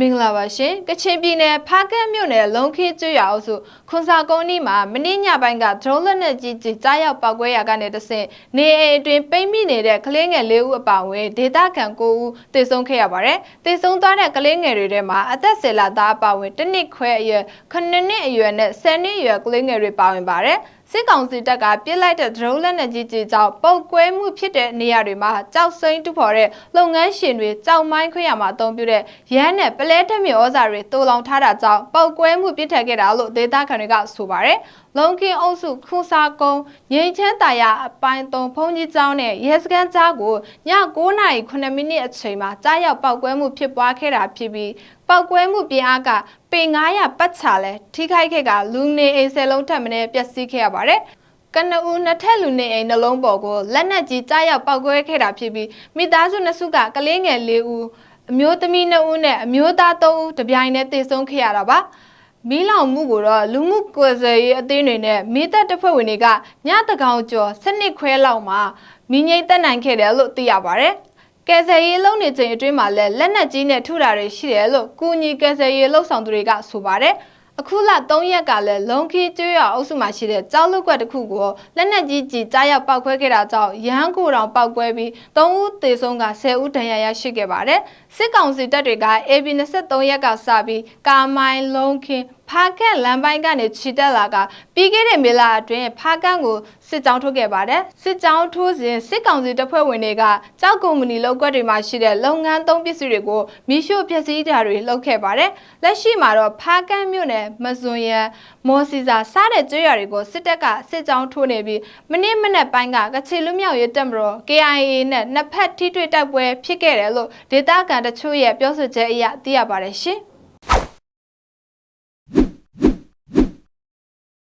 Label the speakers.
Speaker 1: မင်္ဂလာပါရှင်ကချင်ပြည်နယ်ဖားကန့်မြို့နယ်လုံခေးကျွရအောင်စုခွန်စာကုန်းနီးမှာမင်းညပိုင်းကဒရုန်းလက်နက်ကြီးကြီးကြားရောက်ပောက်ကွဲရာကနေတဆင့်နေအိမ်အတွင်းပိမ့်မိနေတဲ့ကလေးငယ်၄ဦးအပါအဝင်ဒေသခံ9ဦးသေဆုံးခဲ့ရပါတယ်သေဆုံးသွားတဲ့ကလေးငယ်တွေထဲမှာအသက်10လသားအပါအဝင်တစ်နှစ်ခွဲအရွယ်9နှစ်အရွယ်နဲ့10နှစ်အရွယ်ကလေးငယ်တွေပါဝင်ပါတယ် စစ်ကောင်စီတပ်ကပြစ်လိုက်တဲ့ဒရုန်းလက်နက်ကြီးကြီးကြောင့်ပုတ်ကွဲမှုဖြစ်တဲ့နေရာတွေမှာကြောက်စိမ့်တူဖော်တဲ့လုပ်ငန်းရှင်တွေကြောက်မိုင်းခွင့်ရမှာအသုံးပြုတဲ့ရဟန်းနဲ့ပလဲတက်မြေဩဇာတွေတူလောင်ထားတာကြောင့်ပုတ်ကွဲမှုပြစ်ထက်ခဲ့တာလို့ဒေသခံတွေကဆိုပါတယ်။လုံကင်းအုပ်စုခုစာကုန်းငိန်ချမ်းတာယာအပိုင်း၃ဖုန်ကြီးကျောင်းနဲ့ရဲစခန်းကြားကိုည9:09မိနစ်အချိန်မှာကြားရောက်ပောက်ကွဲမှုဖြစ်ပွားခဲ့တာဖြစ်ပြီးပောက်ကွဲမှုပြင်းအားကပေ900ပတ်ချာလဲထိခိုက်ခဲ့ကလူနေအိမ်ဆယ်လုံးထပ်မင်းပျက်စီးခဲ့ရပါတယ်။ကနဦးနှစ်ထက်လူနေအိမ်နှလုံးပေါ်ကိုလက်နက်ကြီးကြားရောက်ပောက်ကွဲခဲ့တာဖြစ်ပြီးမိသားစုနှစ်စုကကလေးငယ်၄ဦးအမျိုးသမီး2ဦးနဲ့အမျိုးသား3ဦးတပြိုင်တည်းသေဆုံးခဲ့ရတာပါမီးလောင်မှုကိုတော့လူမှုကွယ်ဆယ်ရေးအသင်းတွေနဲ့မိသက်တပ်ဖွဲ့ဝင်တွေကညတကောင်ကျော်7နှစ်ခွဲလောက်မှာမိငိမ့်တက်နိုင်ခဲ့တယ်လို့သိရပါတယ် ကယ်ဆယ်ရေးလုပ်နေချိန်အတွင်းမှာလည်းလက်နက်ကြီးနဲ့ထုတာတွေရှိတယ်လို့ကုညီကယ်ဆယ်ရေးလှုပ်ဆောင်သူတွေကဆိုပါတယ်အခုလ3ရက်ကလည်းလုံခီကျွေးရအုပ်စုမှာရှိတဲ့ကြောက်လုတ်ကွက်တစ်ခုကိုလက်နက်ကြီးကြီးကြားရောက်ပောက်ခွဲခဲ့တာကြောင့်ရဟန်းကိုတောင်ပောက်ကွဲပြီး3ဦးသေဆုံးက10ဦးဒဏ်ရာရရှိခဲ့ပါတယ်စစ်ကောင်စီတပ်တွေက AB 23 ရက်ကစပြီးကာမိုင်းလုံခင်း ဖားကန့်လမ်းပိုင်းကနေခြိတက်လာကပြီးခဲ့တဲ့မေလအတွင်းဖားကန့်ကိုစစ်ကြောင်းထုတ်ခဲ့ပါတယ်စစ်ကြောင်းထိုးစဉ်စစ်ကောင်စီတပ်ဖွဲ့ဝင်တွေကကြောက်ကုမ္ပဏီလောက်ကွက်တွေမှာရှိတဲ့လုပ်ငန်းသုံးပစ္စည်းတွေကိုမီးရှို့ဖျက်ဆီးတာတွေလုပ်ခဲ့ပါတယ်လက်ရှိမှာတော့ဖားကန့်မြို့နယ်မစွန်ရန်မော်စီစာစားတဲ့ကျွေးရတွေကိုစစ်တပ်ကစစ်ကြောင်းထိုးနေပြီးမနေ့မနေ့ပိုင်းကကချင်လူမျိုးရေးတပ်မတော် KIA နဲ့နှစ်ဖက်ထိတွေ့တိုက်ပွဲဖြစ်ခဲ့တယ်လို့ဒေသခံတချို့ရဲ့ပြောဆိုချက်အရသိရပါတယ်ရှင်